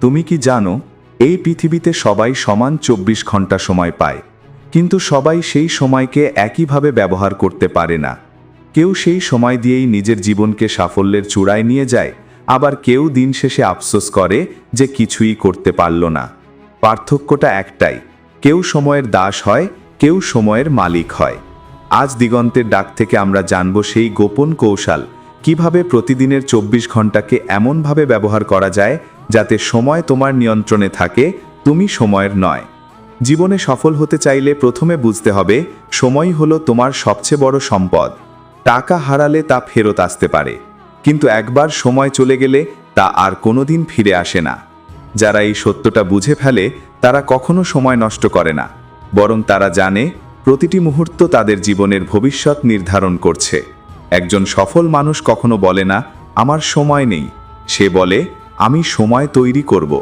তুমি কি জানো, এই পৃথিবীতে সবাই সমান চব্বিশ ঘণ্টা সময় পায়। কিন্তু সবাই সেই সময়কে একইভাবে ব্যবহার করতে পারে না। কেউ সেই সময় দিয়েই নিজের জীবনকে সাফল্যের চূড়ায় নিয়ে যায়, আবার কেউ দিন শেষে আফসোস করে যে কিছুই করতে পারল না। পার্থক্যটা একটাই, কেউ সময়ের দাস হয়, কেউ সময়ের মালিক হয়। আজ দিগন্তের ডাক থেকে আমরা জানব সেই গোপন কৌশল, কীভাবে প্রতিদিনের চব্বিশ ঘন্টাকে এমনভাবে ব্যবহার করা যায় যাতে সময় তোমার নিয়ন্ত্রণে থাকে, তুমি সময়ের নয়। জীবনে সফল হতে চাইলে প্রথমে বুঝতে হবে সময় হলো তোমার সবচেয়ে বড় সম্পদ। টাকা হারালে তা ফেরত আসতে পারে। কিন্তু একবার সময় চলে গেলে তা আর কোনোদিন ফিরে আসে না। যারা এই সত্যটা বুঝে ফেলে, তারা কখনো সময় নষ্ট করে না। বরং তারা জানে, প্রতিটি মুহূর্ত তাদের জীবনের ভবিষ্যৎ নির্ধারণ করছে। একজন সফল মানুষ কখনো বলে না, আমার সময় নেই। সে বলে আমি সময় তৈরি করব,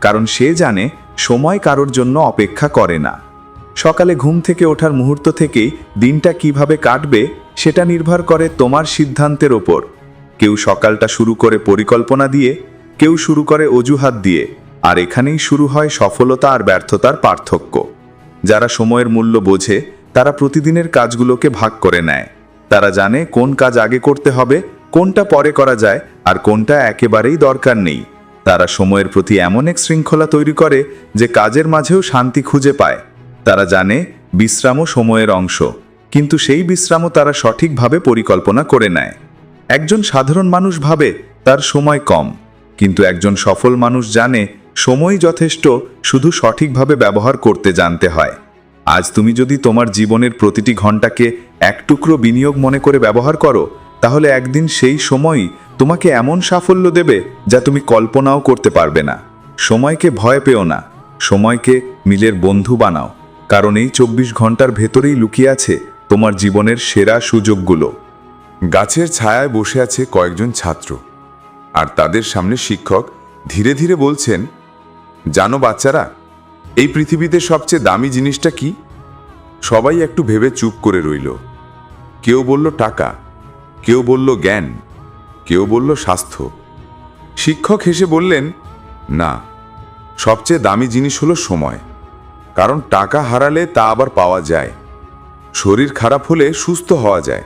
কারণ সে জানে সময় কারোর জন্য অপেক্ষা করে না। সকালে ঘুম থেকে ওঠার মুহূর্ত থেকেই দিনটা কীভাবে কাটবে সেটা নির্ভর করে তোমার সিদ্ধান্তের ওপর। কেউ সকালটা শুরু করে পরিকল্পনা দিয়ে, কেউ শুরু করে অজুহাত দিয়ে, আর এখানেই শুরু হয় সফলতা আর ব্যর্থতার পার্থক্য। যারা সময়ের মূল্য বোঝে, তারা প্রতিদিনের কাজগুলোকে ভাগ করে নেয়। তারা জানে কোন কাজ আগে করতে হবে, কোনটা পরে করা যায় আর কোনটা একেবারেই দরকার নেই। তারা সময়ের প্রতি এমন এক শৃঙ্খলা তৈরি করে যে কাজের মাঝেও শান্তি খুঁজে পায়। তারা জানে বিশ্রামও সময়ের অংশ, কিন্তু সেই বিশ্রামও তারা সঠিকভাবে পরিকল্পনা করে নেয়। একজন সাধারণ মানুষ ভাবে তার সময় কম, কিন্তু একজন সফল মানুষ জানে সময় যথেষ্ট শুধু সঠিকভাবে ব্যবহার করতে জানতে হয়। আজ তুমি যদি তোমার জীবনের প্রতিটি ঘন্টাকে এক টুকরো বিনিয়োগ মনে করে ব্যবহার করো, তাহলে একদিন সেই সময়ই তোমাকে এমন সাফল্য দেবে যা তুমি কল্পনাও করতে পারবে না। সময়কে ভয় পেও না। সময়কে মিলের বন্ধু বানাও। কারণ এই চব্বিশ ঘণ্টার ভেতরেই লুকিয়ে আছে তোমার জীবনের সেরা সুযোগগুলো। গাছের ছায়ায় বসে আছে কয়েকজন ছাত্র। আর তাদের সামনে শিক্ষক ধীরে ধীরে বলছেন, জানো বাচ্চারা, এই পৃথিবীতে সবচেয়ে দামি জিনিসটা কি? সবাই একটু ভেবে চুপ করে রইল। কেউ বলল টাকা, কেউ বলল জ্ঞান কেউ বলল স্বাস্থ্য। শিক্ষক হেসে বললেন, না, সবচেয়ে দামি জিনিস হলো সময়। কারণ টাকা হারালে তা আবার পাওয়া যায়। শরীর খারাপ হলে সুস্থ হওয়া যায়।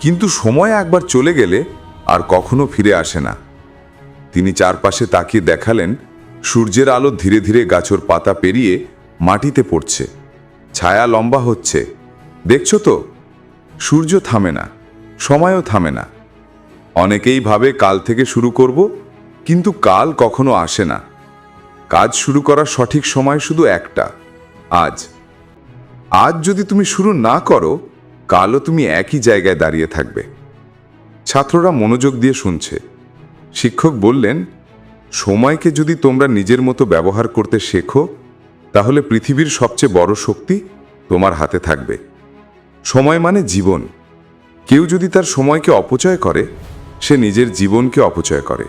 কিন্তু সময় একবার চলে গেলে আর কখনো ফিরে আসে না। তিনি চারপাশে তাকিয়ে দেখালেন, সূর্যের আলো ধীরে ধীরে গাছর পাতা পেরিয়ে মাটিতে পড়ছে। ছায়া লম্বা হচ্ছে। দেখছ তো? সূর্য থামে না, সময়ও থামে না। অনেকেই ভাবে কাল থেকে শুরু করব, কিন্তু কাল কখনো আসে না। কাজ শুরু করার সঠিক সময় শুধু একটা, আজ। আজ যদি তুমি শুরু না করো, কালও তুমি একই জায়গায় দাঁড়িয়ে থাকবে। ছাত্ররা মনোযোগ দিয়ে শুনছে। শিক্ষক বললেন, সময়কে যদি তোমরা নিজের মতো ব্যবহার করতে শেখো, তাহলে পৃথিবীর সবচেয়ে বড় শক্তি তোমার হাতে থাকবে। সময় মানে জীবন। কেউ যদি তার সময়কে অপচয় করে সে নিজের জীবনকে অপচয় করে।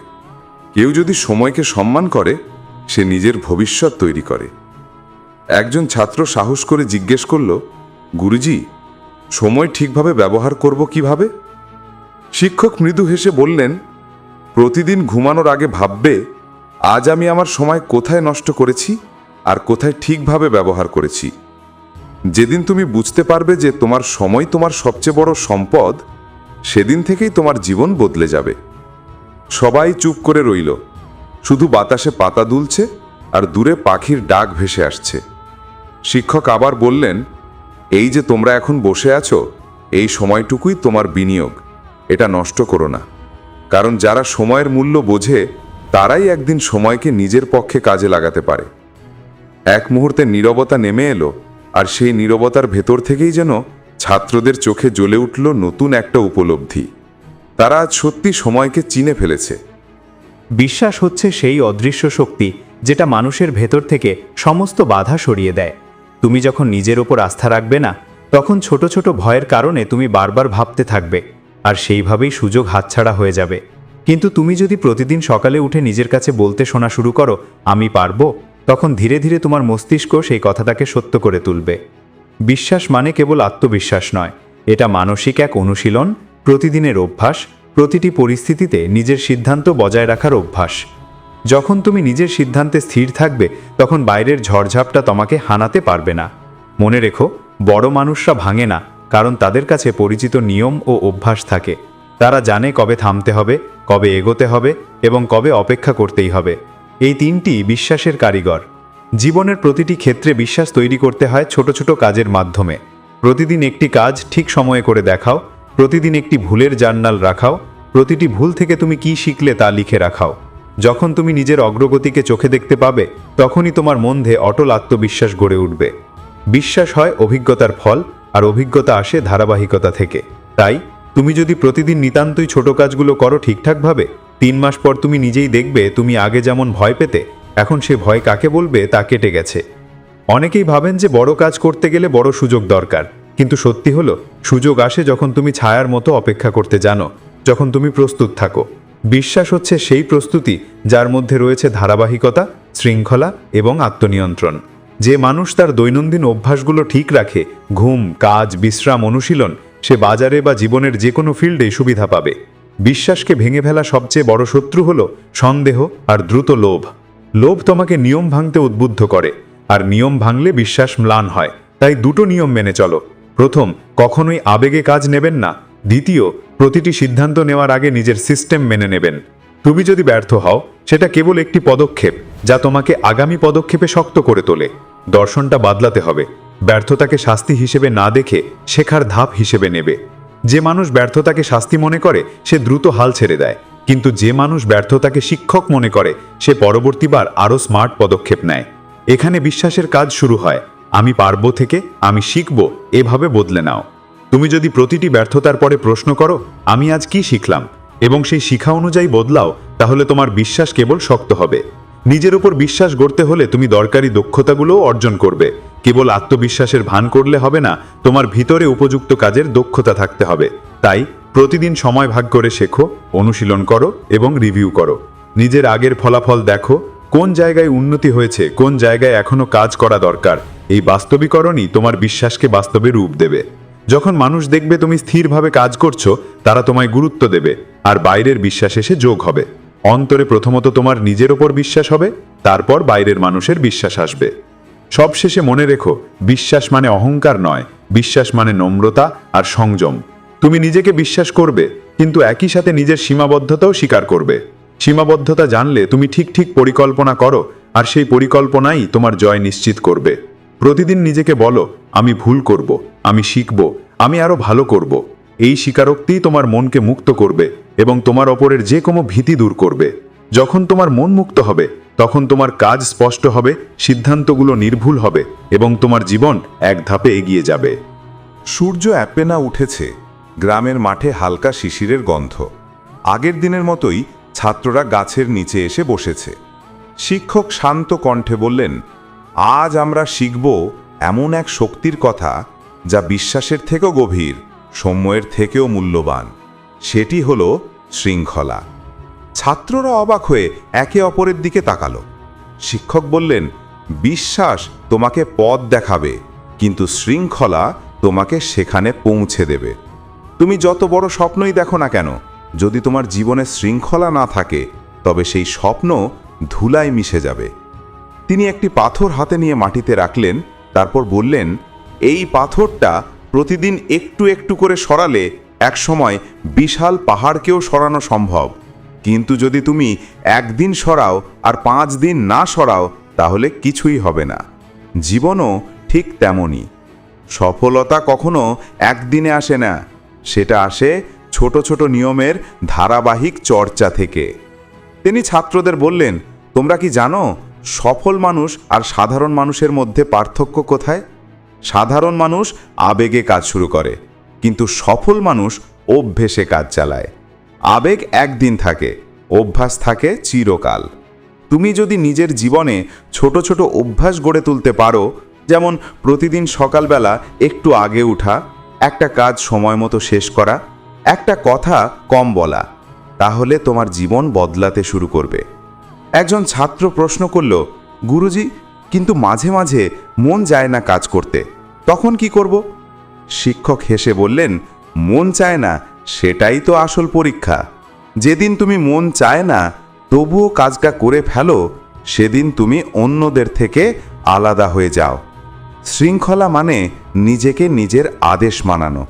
কেউ যদি সময়কে সম্মান করে, সে নিজের ভবিষ্যৎ তৈরি করে। একজন ছাত্র সাহস করে জিজ্ঞেস করল, গুরুজি, সময় ঠিকভাবে ব্যবহার করব কীভাবে? শিক্ষক মৃদু হেসে বললেন, প্রতিদিন ঘুমানোর আগে ভাববে, আজ আমি আমার সময় কোথায় নষ্ট করেছি আর কোথায় ঠিকভাবে ব্যবহার করেছি। যেদিন তুমি বুঝতে পারবে যে তোমার সময় তোমার সবচেয়ে বড় সম্পদ সেদিন থেকেই তোমার জীবন বদলে যাবে। সবাই চুপ করে রইল। শুধু বাতাসে পাতা দুলছে আর দূরে পাখির ডাক ভেসে আসছে। শিক্ষক আবার বললেন, এই যে তোমরা এখন বসে আছো, এই সময়টুকুই তোমার বিনিয়োগ। এটা নষ্ট করো না। কারণ যারা সময়ের মূল্য বোঝে, তারাই একদিন সময়কে নিজের পক্ষে কাজে লাগাতে পারে। এক মুহূর্তে নীরবতা নেমে এলো, আর সেই নীরবতার ভেতর থেকেই যেন ছাত্রদের চোখে জ্বলে উঠল নতুন একটা উপলব্ধি। তারা আজ সত্যি সময়কে চিনে ফেলেছে। বিশ্বাস হচ্ছে সেই অদৃশ্য শক্তি যেটা মানুষের ভেতর থেকে সমস্ত বাধা সরিয়ে দেয়। তুমি যখন নিজের ওপর আস্থা রাখবে না, তখন ছোট ছোট ভয়ের কারণে তুমি বারবার ভাবতে থাকবে, আর সেইভাবেই সুযোগ হাতছাড়া হয়ে যাবে। কিন্তু তুমি যদি প্রতিদিন সকালে উঠে নিজের কাছে বলতে শোনা শুরু করো, আমি পারব তখন ধীরে ধীরে তোমার মস্তিষ্ক সেই কথাটাকে সত্য করে তুলবে। বিশ্বাস মানে কেবল আত্মবিশ্বাস নয়। এটা মানসিক এক অনুশীলন, প্রতিদিনের অভ্যাস, প্রতিটি পরিস্থিতিতে নিজের সিদ্ধান্ত বজায় রাখার অভ্যাস। যখন তুমি নিজের সিদ্ধান্তে স্থির থাকবে, তখন বাইরের ঝড়ঝাপটা তোমাকে হানাতে পারবে না। মনে রেখো, বড় মানুষরা ভাঙে না, কারণ তাদের কাছে পরিচিত নিয়ম ও অভ্যাস থাকে। তারা জানে কবে থামতে হবে, কবে এগোতে হবে এবং কবে অপেক্ষা করতেই হবে। এই তিনটি বিশ্বাসের কারিগর। জীবনের প্রতিটি ক্ষেত্রে বিশ্বাস তৈরি করতে হয় ছোট ছোট কাজের মাধ্যমে। প্রতিদিন একটি কাজ ঠিক সময়ে করে দেখাও, প্রতিদিন একটি ভুলের জার্নাল রাখাও, প্রতিটি ভুল থেকে তুমি কি শিখলে তা লিখে রাখাও। যখন তুমি নিজের অগ্রগতিকে চোখে দেখতে পাবে, তখনই তোমার মধ্যে অটল আত্মবিশ্বাস গড়ে উঠবে। বিশ্বাস হয় অভিজ্ঞতার ফল, আর অভিজ্ঞতা আসে ধারাবাহিকতা থেকে। তাই, তুমি যদি প্রতিদিন নিতান্তই ছোট কাজগুলো করো ঠিকঠাকভাবে, তিন মাস পর তুমি নিজেই দেখবে তুমি আগে যেমন ভয় পেতে এখন সে ভয় কাকে বলবে তা কেটে গেছে। অনেকেই ভাবেন যে বড় কাজ করতে গেলে বড় সুযোগ দরকার, কিন্তু সত্যি হলো, সুযোগ আসে যখন তুমি ছায়ার মতো অপেক্ষা করতে জানো, যখন তুমি প্রস্তুত থাকো। বিশ্বাস হচ্ছে সেই প্রস্তুতি যার মধ্যে রয়েছে ধারাবাহিকতা, শৃঙ্খলা এবং আত্মনিয়ন্ত্রণ। যে মানুষ তার দৈনন্দিন অভ্যাসগুলো ঠিক রাখে, ঘুম, কাজ, বিশ্রাম, অনুশীলন, সে বাজারে বা জীবনের যে কোনো ফিল্ডে সুবিধা পাবে। বিশ্বাসকে ভেঙে ফেলা সবচেয়ে বড় শত্রু হল সন্দেহ আর দ্রুত লোভ। লোভ তোমাকে নিয়ম ভাঙতে উদ্বুদ্ধ করে, আর নিয়ম ভাঙলে বিশ্বাস ম্লান হয়। তাই দুটো নিয়ম মেনে চলো। প্রথম, কখনোই আবেগে কাজ নেবেন না। দ্বিতীয়, প্রতিটি সিদ্ধান্ত নেওয়ার আগে নিজের সিস্টেম মেনে নেবেন। তুমি যদি ব্যর্থ হও, সেটা কেবল একটি পদক্ষেপ, যা তোমাকে আগামী পদক্ষেপে শক্ত করে তোলে। দর্শনটা বাদলাতে হবে। ব্যর্থতাকে শাস্তি হিসেবে না দেখে শেখার ধাপ হিসেবে নেবে। যে মানুষ ব্যর্থতাকে শাস্তি মনে করে, সে দ্রুত হাল ছেড়ে দেয়। কিন্তু যে মানুষ ব্যর্থতাকে শিক্ষক মনে করে, সে পরবর্তীবার আরও স্মার্ট পদক্ষেপ নেয়। এখানে বিশ্বাসের কাজ শুরু হয়। আমি পারব থেকে, আমি শিখব, এভাবে বদলে নাও। তুমি যদি প্রতিটি ব্যর্থতার পরে প্রশ্ন করো, আমি আজ কি শিখলাম? এবং সেই শিখা অনুযায়ী বদলাও, তাহলে তোমার বিশ্বাস কেবল শক্ত হবে। নিজের উপর বিশ্বাস গড়তে হলে তুমি দরকারি দক্ষতাগুলোও অর্জন করবে। কেবল আত্মবিশ্বাসের ভান করলে হবে না, তোমার ভিতরে উপযুক্ত কাজের দক্ষতা থাকতে হবে। তাই প্রতিদিন সময় ভাগ করে শেখো, অনুশীলন করো এবং রিভিউ করো। নিজের আগের ফলাফল দেখো, কোন জায়গায় উন্নতি হয়েছে, কোন জায়গায় এখনও কাজ করা দরকার। এই বাস্তবিকরণই তোমার বিশ্বাসকে বাস্তবে রূপ দেবে। যখন মানুষ দেখবে তুমি স্থিরভাবে কাজ করছ, তারা তোমায় গুরুত্ব দেবে আর বাইরের বিশ্বাস এসে যোগ হবে। অন্তরে প্রথমত তোমার নিজের ওপর বিশ্বাস হবে, তারপর বাইরের মানুষের বিশ্বাস আসবে। সবশেষে মনে রেখো, বিশ্বাস মানে অহংকার নয়, বিশ্বাস মানে নম্রতা আর সংযম। তুমি নিজেকে বিশ্বাস করবে, কিন্তু একই সাথে নিজের সীমাবদ্ধতাও স্বীকার করবে। সীমাবদ্ধতা জানলে তুমি ঠিক ঠিক পরিকল্পনা করো, আর সেই পরিকল্পনাই তোমার জয় নিশ্চিত করবে। প্রতিদিন নিজেকে বলো, আমি ভুল করব, আমি শিখব, আমি আরও ভালো করব। এই স্বীকারোক্তিই তোমার মনকে মুক্ত করবে এবং তোমার ওপরের যে কোনো ভীতি দূর করবে। যখন তোমার মন মুক্ত হবে, তখন তোমার কাজ স্পষ্ট হবে, সিদ্ধান্তগুলো নির্ভুল হবে এবং তোমার জীবন এক ধাপে এগিয়ে যাবে। সূর্য অ্যাপে না উঠেছে গ্রামের মাঠে হালকা শিশিরের গন্ধ। আগের দিনের মতোই ছাত্ররা গাছের নিচে এসে বসেছে। শিক্ষক শান্ত কণ্ঠে বললেন, আজ আমরা শিখব এমন এক শক্তির কথা যা বিশ্বাসের থেকেও গভীর, সময়ের থেকেও মূল্যবান। সেটি হল শৃঙ্খলা। ছাত্ররা অবাক হয়ে একে অপরের দিকে তাকালো। শিক্ষক বললেন, বিশ্বাস তোমাকে পথ দেখাবে, কিন্তু শৃঙ্খলা তোমাকে সেখানে পৌঁছে দেবে। তুমি যত বড় স্বপ্নই দেখো না কেন, যদি তোমার জীবনে শৃঙ্খলা না থাকে, তবে সেই স্বপ্ন ধুলায় মিশে যাবে। তিনি একটি পাথর হাতে নিয়ে মাটিতে রাখলেন, তারপর বললেন, এই পাথরটা প্রতিদিন একটু একটু করে সরালে একসময় বিশাল পাহাড়কেও সরানো সম্ভব। কিন্তু যদি তুমি একদিন সরাও আর পাঁচ দিন না সরাও, তাহলে কিছুই হবে না। জীবনও ঠিক তেমনই। সফলতা কখনো একদিনে আসে না। সেটা আসে ছোট ছোট নিয়মের ধারাবাহিক চর্চা থেকে। তিনি ছাত্রদের বললেন, তোমরা কি জানো, সফল মানুষ আর সাধারণ মানুষের মধ্যে পার্থক্য কোথায়? সাধারণ মানুষ আবেগে কাজ শুরু করে, কিন্তু সফল মানুষ অভ্যেসে কাজ চালায়। আবেগ একদিন থাকে, অভ্যাস থাকে চিরকাল। তুমি যদি নিজের জীবনে ছোট ছোট অভ্যাস গড়ে তুলতে পারো, যেমন প্রতিদিন সকালবেলা একটু আগে উঠা একটা কাজ সময় মতো শেষ করা, একটা কথা কম বলা, তাহলে তোমার জীবন বদলাতে শুরু করবে। একজন ছাত্র প্রশ্ন করল, গুরুজি, কিন্তু মাঝে মাঝে মন যায় না কাজ করতে, তখন কি করব? শিক্ষক হেসে বললেন, মন চায় না, সেটাই তো আসল পরীক্ষা। যেদিন তুমি মন চায় না, তবুও কাজটা করে ফেলো, সেদিন তুমি অন্যদের থেকে আলাদা হয়ে যাও। শৃঙ্খলা মানে নিজেকে নিজের আদেশ মানানো।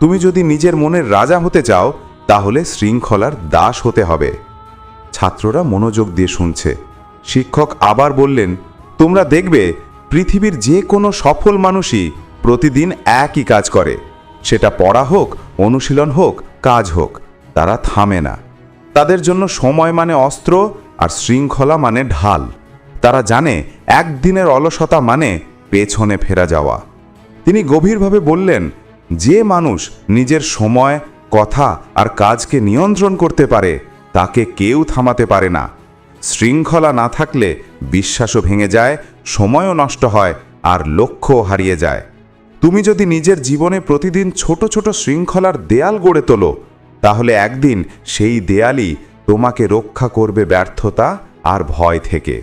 তুমি যদি নিজের মনের রাজা হতে চাও, তাহলে শৃঙ্খলার দাস হতে হবে। ছাত্ররা মনোযোগ দিয়ে শুনছে। শিক্ষক আবার বললেন, তোমরা দেখবে, পৃথিবীর যে কোনো সফল মানুষই প্রতিদিন একই কাজ করে। সেটা পড়া হোক, অনুশীলন হোক, কাজ হোক, তারা থামে না। তাদের জন্য সময় মানে অস্ত্র আর শৃঙ্খলা মানে ঢাল। তারা জানে, একদিনের অলসতা মানে পেছনে ফেরা যাওয়া। তিনি গভীরভাবে বললেন, যে মানুষ নিজের সময়, কথা আর কাজকে নিয়ন্ত্রণ করতে পারে, তাকে কেউ থামাতে পারে না। শৃঙ্খলা না থাকলে বিশ্বাসও ভেঙে যায়, সময়ও নষ্ট হয় আর লক্ষ্যও হারিয়ে যায়। তুমি যদি নিজের জীবনে প্রতিদিন ছোট ছোট শৃঙ্খলার দেয়াল গড়ে তোলো, তাহলে একদিন সেই দেয়ালই তোমাকে রক্ষা করবে ব্যর্থতা আর ভয় থেকে।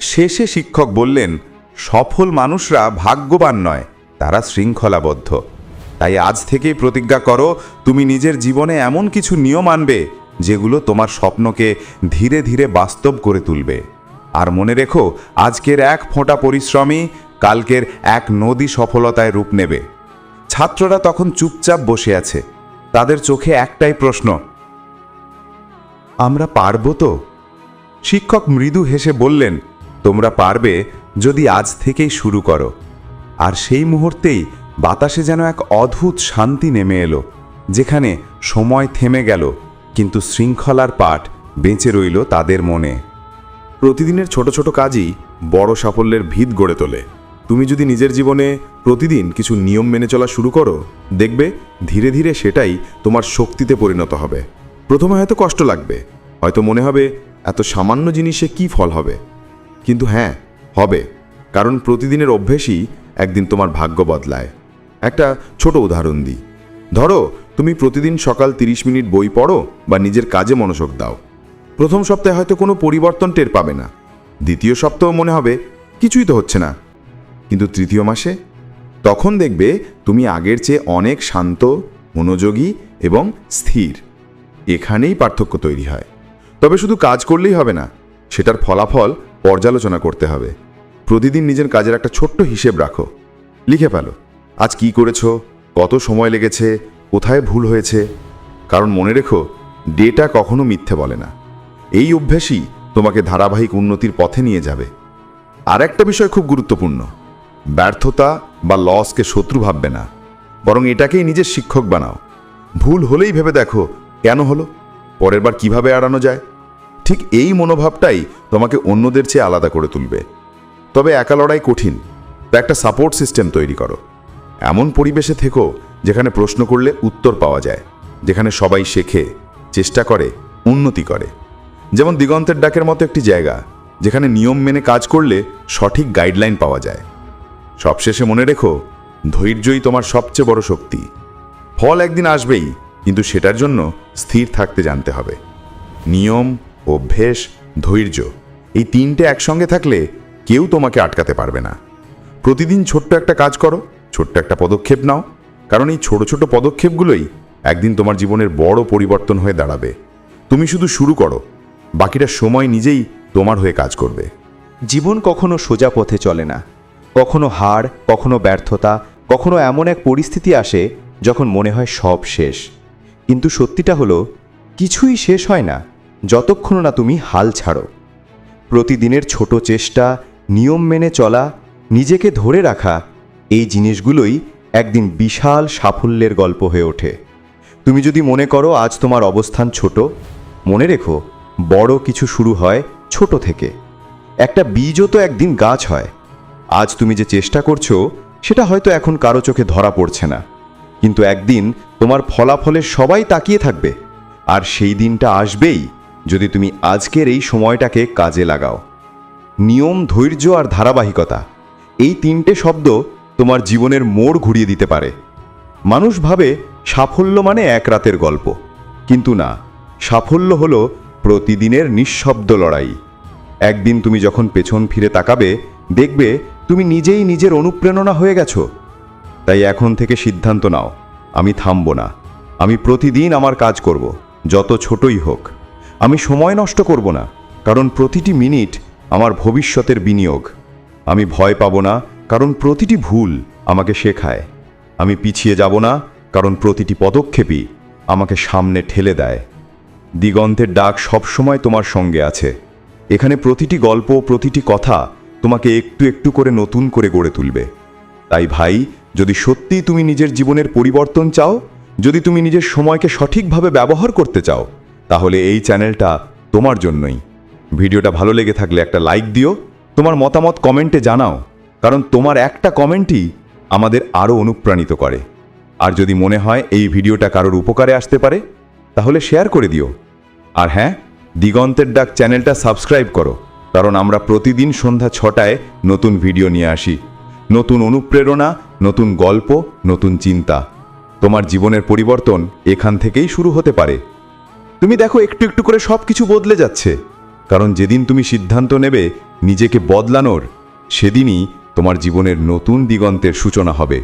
শেষে শিক্ষক বললেন সফল মানুষরা ভাগ্যবান নয়, তারা শৃঙ্খলাবদ্ধ। তাই আজ থেকেই প্রতিজ্ঞা করো, তুমি নিজের জীবনে এমন কিছু নিয়ম আনবে, যেগুলো তোমার স্বপ্নকে ধীরে ধীরে বাস্তব করে তুলবে। আর মনে রেখো, আজকের এক ফোঁটা পরিশ্রমই কালকের এক নদী সফলতায় রূপ নেবে। ছাত্ররা তখন চুপচাপ বসে আছে। তাদের চোখে একটাই প্রশ্ন, আমরা পারব তো? শিক্ষক মৃদু হেসে বললেন, তোমরা পারবে যদি আজ থেকেই শুরু করো। আর সেই মুহূর্তেই বাতাসে যেন এক অদ্ভুত শান্তি নেমে এলো, যেখানে সময় থেমে গেল, কিন্তু শৃঙ্খলার পাঠ বেঁচে রইল তাদের মনে। প্রতিদিনের ছোট ছোট কাজই বড় সাফল্যের ভিত গড়ে তোলে। তুমি যদি নিজের জীবনে প্রতিদিন কিছু নিয়ম মেনে চলা শুরু করো, দেখবে ধীরে ধীরে সেটাই তোমার শক্তিতে পরিণত হবে। প্রথমে হয়তো কষ্ট লাগবে, হয়তো মনে হবে এত সামান্য জিনিসে কি ফল হবে। কিন্তু হ্যাঁ হবে, কারণ প্রতিদিনের অভ্যেসই একদিন তোমার ভাগ্য বদলায়। একটা ছোট উদাহরণ দিই। ধরো, তুমি প্রতিদিন সকাল 30 মিনিট বই পড়ো বা নিজের কাজে মনোযোগ দাও। প্রথম সপ্তাহে হয়তো কোনো পরিবর্তন টের পাবে না। দ্বিতীয় সপ্তাহ মনে হবে, কিছুই তো হচ্ছে না। কিন্তু তৃতীয় মাসে? তখন দেখবে তুমি আগের চেয়ে অনেক শান্ত, মনোযোগী এবং স্থির। এখানেই পার্থক্য তৈরি হয়। তবে শুধু কাজ করলেই হবে না, সেটার ফলাফল পর্যালোচনা করতে হবে। প্রতিদিন নিজের কাজের একটা ছোট্ট হিসেব রাখো। লিখে ফেলো, আজ কি করেছ, কত সময় লেগেছে, কোথায় ভুল হয়েছে? কারণ মনে রেখো, ডেটা কখনো মিথ্যে বলে না। এই অভ্যাসই তোমাকে ধারাবাহিক উন্নতির পথে নিয়ে যাবে। আর একটা বিষয় খুব গুরুত্বপূর্ণ, ব্যর্থতা বা লসকে শত্রু ভাববে না। বরং এটাকেই নিজের শিক্ষক বানাও। ভুল হলেই ভেবে দেখো, কেন হলো? পরের বার কীভাবে এড়ানো যায়? ঠিক এই মনোভাবটাই তোমাকে অন্যদের চেয়ে আলাদা করে তুলবে। তবে একা লড়াই কঠিন, তো একটা সাপোর্ট সিস্টেম তৈরি করো। এমন পরিবেশে থেকো যেখানে প্রশ্ন করলে উত্তর পাওয়া যায়, যেখানে সবাই শেখে, চেষ্টা করে, উন্নতি করে। যেমন দিগন্তের ডাকের মতো একটি জায়গা, যেখানে নিয়ম মেনে কাজ করলে সঠিক গাইডলাইন পাওয়া যায়। সবশেষে মনে রেখো, ধৈর্যই তোমার সবচেয়ে বড় শক্তি। ফল একদিন আসবেই, কিন্তু সেটার জন্য স্থির থাকতে জানতে হবে। নিয়ম অভ্যেস, ধৈর্য, এই তিনটে একসঙ্গে থাকলে কেউ তোমাকে আটকাতে পারবে না। প্রতিদিন ছোট্ট একটা কাজ করো, ছোট্ট একটা পদক্ষেপ নাও, কারণ এই ছোট ছোট পদক্ষেপগুলোই একদিন তোমার জীবনের বড় পরিবর্তন হয়ে দাঁড়াবে। তুমি শুধু শুরু করো, বাকিটা সময় নিজেই তোমার হয়ে কাজ করবে। জীবন কখনো সোজা পথে চলে না। কখনো হার, কখনো ব্যর্থতা, কখনো এমন এক পরিস্থিতি আসে যখন মনে হয় সব শেষ। কিন্তু সত্যিটা হলো, কিছুই শেষ হয় না। যতক্ষণ না তুমি হাল ছাড়ো। প্রতিদিনের ছোট চেষ্টা, নিয়ম মেনে চলা, নিজেকে ধরে রাখা, এই জিনিসগুলোই একদিন বিশাল সাফল্যের গল্প হয়ে ওঠে। তুমি যদি মনে করো আজ তোমার অবস্থান ছোট, মনে রেখো বড় কিছু শুরু হয় ছোট থেকে। একটা বীজও তো একদিন গাছ হয়। আজ তুমি যে চেষ্টা করছ, সেটা হয়তো এখন কারও চোখে ধরা পড়ছে না। কিন্তু একদিন তোমার ফলাফলে সবাই তাকিয়ে থাকবে, আর সেই দিনটা আসবেই। যদি তুমি আজকের এই সময়টাকে কাজে লাগাও। নিয়ম, ধৈর্য আর ধারাবাহিকতা, এই তিনটে শব্দ তোমার জীবনের মোড় ঘুরিয়ে দিতে পারে। মানুষ ভাবে সাফল্য মানে এক রাতের গল্প। কিন্তু না, সাফল্য হলো প্রতিদিনের নিঃশব্দ লড়াই। একদিন তুমি যখন পেছন ফিরে তাকাবে, দেখবে তুমি নিজেই নিজের অনুপ্রেরণা হয়ে গেছো। তাই এখন থেকে সিদ্ধান্ত নাও, আমি থামব না। আমি প্রতিদিন আমার কাজ করব, যত ছোটই হোক। আমি সময় নষ্ট করব না, কারণ প্রতিটি মিনিট আমার ভবিষ্যতের বিনিয়োগ। আমি ভয় পাব না, কারণ প্রতিটি ভুল আমাকে শেখায়। আমি পিছিয়ে যাব না, কারণ প্রতিটি পদক্ষেপই আমাকে সামনে ঠেলে দেয়। দিগন্তের ডাক সবসময় তোমার সঙ্গে আছে। এখানে প্রতিটি গল্প, প্রতিটি কথা তোমাকে একটু একটু করে নতুন করে গড়ে তুলবে। তাই ভাই, যদি সত্যিই তুমি নিজের জীবনের পরিবর্তন চাও, যদি তুমি নিজের সময়কে সঠিকভাবে ব্যবহার করতে চাও তাহলে এই চ্যানেলটা তোমার জন্যই। ভিডিওটা ভালো লেগে থাকলে একটা লাইক দিও, তোমার মতামত কমেন্টে জানাও, কারণ তোমার একটা কমেন্টই আমাদের আরও অনুপ্রাণিত করে। আর যদি মনে হয় এই ভিডিওটা কারোর উপকারে আসতে পারে, তাহলে শেয়ার করে দিও। আর হ্যাঁ দিগন্তের ডাক চ্যানেলটা সাবস্ক্রাইব করো, কারণ আমরা প্রতিদিন সন্ধ্যা ছটায় নতুন ভিডিও নিয়ে আসি। নতুন অনুপ্রেরণা, নতুন গল্প, নতুন চিন্তা। তোমার জীবনের পরিবর্তন এখান থেকেই শুরু হতে পারে। তুমি দেখো, একটু একটু করে সব কিছু বদলে যাচ্ছে। কারণ যেদিন তুমি সিদ্ধান্ত নেবে নিজেকে বদলানোর, সেদিনই তোমার জীবনের নতুন দিগন্তের সূচনা হবে।